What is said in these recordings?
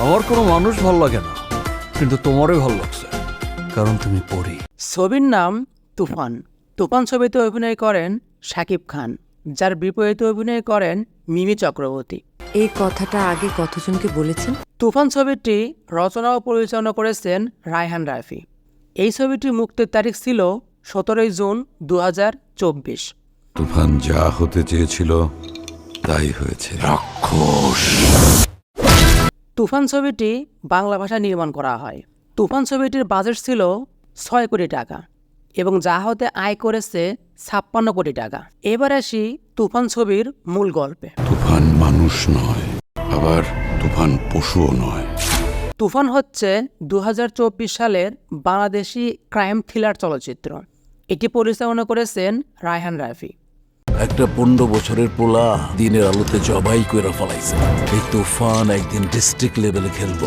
আমার কোনো মানুষ ভালো লাগে না কিন্তু তোমারই ভালো লাগছে কারণ তুমি পড়ি ছবির নাম তুফান। তুফান ছবিতে অভিনয় করেন শাকিব খান যার বিপরীতে অভিনয় করেন মিমি চক্রবর্তী। এই কথাটা আগে কতজনকে বলেছেন? তুফান ছবিটি রচনা ও পরিচালনা করেছেন রায়হান রাফি এই ছবিটি মুক্তির তারিখ ছিল সতেরোই জুন দু চব্বিশ। তুফান যা হতে চেয়েছিল তাই হয়েছে। রাক্ষস! তুফান ছবিটি বাংলা ভাষায় নির্মাণ করা হয়। তুফান ছবিটির বাজেট ছিল ছয় কোটি টাকা এবং যা হতে আয় করেছে ছাপ্পান্ন কোটি টাকা। এবার আসি তুফান ছবির মূল গল্পে। তুফান মানুষ নয় আবার তুফান পশুও নয়। তুফান হচ্ছে দু হাজার চব্বিশ সালের বাংলাদেশি ক্রাইম থ্রিলার চলচ্চিত্র। এটি পরিচালনা করেছেন রায়হান রাফি। একটা পনেরো বছরের পোলা দিনের আলোতে জবাই করে ফেলাইছে। এই তুফান একদিন ডিস্ট্রিক্ট লেভেলে খেলব।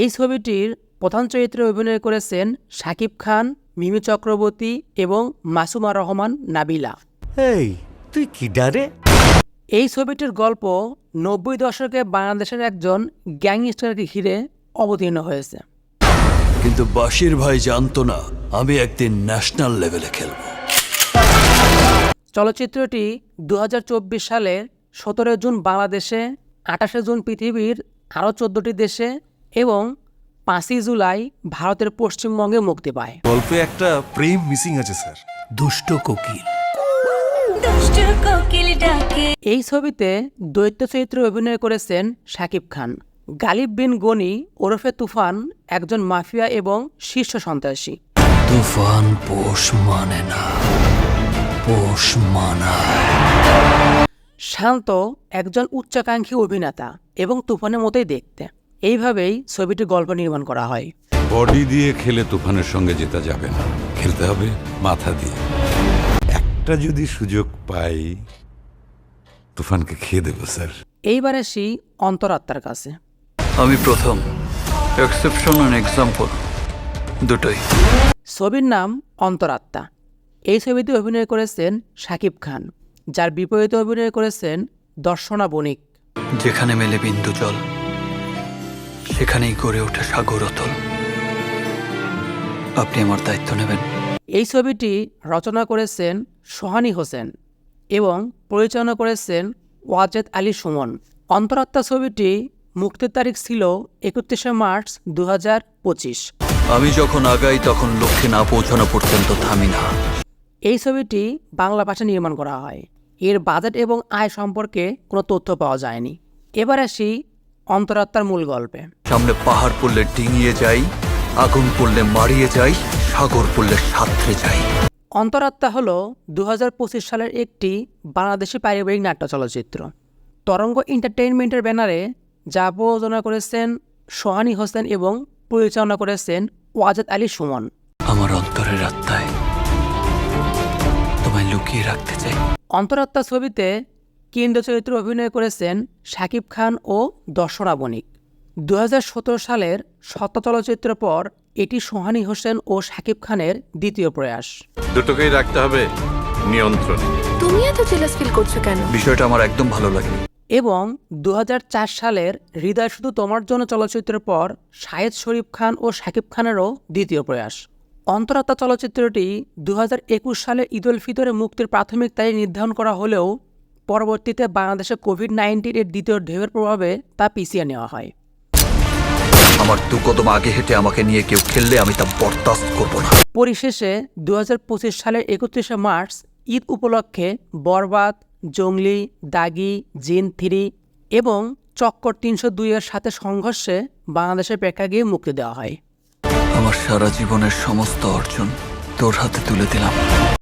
এই ছবিটির প্রধান চরিত্রে অভিনয় করেছেন শাকিব খান মিমি চক্রবর্তী এবং মাসুমা রহমান নাবিলা। এই তুই কি ডারে? এই ছবিটির গল্প নব্বই দশকে বাংলাদেশের একজন গ্যাংস্টারকে ঘিরে অবতীর্ণ হয়েছে। কিন্তু বাসির ভাই জানতো না আমি একদিন ন্যাশনাল লেভেলে খেলব। চলচ্চিত্রটি দু হাজার চব্বিশ সালের সতেরো জুন বাংলাদেশে আঠাশে জুন পৃথিবীর আরও চোদ্দটি দেশে এবং পাঁচই জুলাই ভারতের পশ্চিমবঙ্গে মুক্তি পায়। গল্পে একটা প্রেম মিসিং আছে স্যার। দুষ্ট কোকিল। দুষ্ট কোকিল ডাকে। এই ছবিতে দৈত্য চরিত্রে অভিনয় করেছেন শাকিব খান। গালিব বিন গনি ওরফে তুফান একজন মাফিয়া এবং শীর্ষ সন্ত্রাসী। তুফান পোষ মানে না। পোষ মানায় শান্ত একজন উচ্চাকাঙ্ক্ষী অভিনেতা এবং তুফানের মতোই দেখতে। এইভাবেই ছবিটির গল্প নির্মাণ করা হয়। বডি দিয়ে খেলে তুফানের সঙ্গে জেতা যাবে না। খেলতে হবে মাথা দিয়ে। একটা যদি সুযোগ পাই তুফানকে খেয়ে দেবো স্যার। এইবার আসি অন্তরাত্মার কাছে। আমি প্রথম। এক্সেপশন অ্যান্ড এক্সাম্পল দুটোই। ছবির নাম অন্তরাত্মা। এই ছবিতে অভিনয় করেছেন শাকিব খান যার বিপরীতে অভিনয় করেছেন দর্শনা বণিক। যেখানে মেলে বিন্দু জল সেখানেই গড়ে ওঠে সাগর অতল। আপনি আমার দায়িত্ব নেবেন। এই ছবিটি রচনা করেছেন সোহানি হোসেন এবং পরিচালনা করেছেন ওয়াজেদ আলী সুমন। অন্তরাত্মা ছবিটি মুক্তির তারিখ ছিল একত্রিশে মার্চ দু পঁচিশ। আমি যখন আগাই তখন লক্ষ্যে না পৌঁছানো পর্যন্ত থামি না। এই ছবিটি বাংলা ভাষায় নির্মাণ করা হয়। এর বাজেট এবং আয় সম্পর্কে কোনো তথ্য পাওয়া যায়নি। এবার আসি অন্তরাত্মার মূল গল্পে। সামনে পাহাড় পড়লে ডিঙিয়ে যাই আগুন পড়লে মারিয়ে যাই সাগর পড়লে সাঁতরে যাই। অন্তরাত্মা হল দু হাজার পঁচিশ সালের একটি বাংলাদেশি পারিবারিক নাট্য চলচ্চিত্র। তরঙ্গ এন্টারটেইনমেন্টের ব্যানারে যা প্রযোজনা করেছেন সোহানি হোসেন এবং পরিচালনা করেছেন ওয়াজেদ আলী সুমন। আমার অন্তরের আত্মায় তোমায় লুকিয়ে রাখতে চাই। অন্তরাত্মা ছবিতে কেন্দ্র চরিত্রে অভিনয় করেছেন শাকিব খান ও দর্শনা বণিক। দু হাজার সতেরো সালের সত্য চলচ্চিত্র পর এটি সোহানি হোসেন ও শাকিব খানের দ্বিতীয় প্রয়াস। দুটোকেই রাখতে হবে নিয়ন্ত্রণে। তুমি এত জেলাস ফিল করছ কেন? বিষয়টা আমার একদম ভালো লাগেনি। এবং দু হাজার চার সালের হৃদয় শুধু তোমার জন্য চলচ্চিত্রের পর শাহেদ শরীফ খান ও শাকিব খানেরও দ্বিতীয় প্রয়াস। অন্তরাত্মা চলচ্চিত্রটি দু সালের ঈদ উল ফিতরে মুক্তির প্রাথমিক তারিখ নির্ধারণ করা হলেও পরবর্তীতে বাংলাদেশে কোভিড নাইন্টিন এর দ্বিতীয় ঢেউয়ের প্রভাবে তা পিছিয়ে নেওয়া হয়। আমার দু কদম আগে হেঁটে আমাকে নিয়ে কেউ খেললে আমি তা বরদাস্ত করব না। পরিশেষে দু হাজার পঁচিশ সালের একত্রিশে মার্চ ঈদ উপলক্ষে বরবাদ জঙ্গলি দাগি জিন থ্রি এবং চক্কর তিনশো দুইয়ের সাথে সংঘর্ষে বাংলাদেশের প্রেক্ষাগৃহে মুক্তি দেওয়া হয়। আমার সারা জীবনের সমস্ত অর্জন তোর হাতে তুলে দিলাম।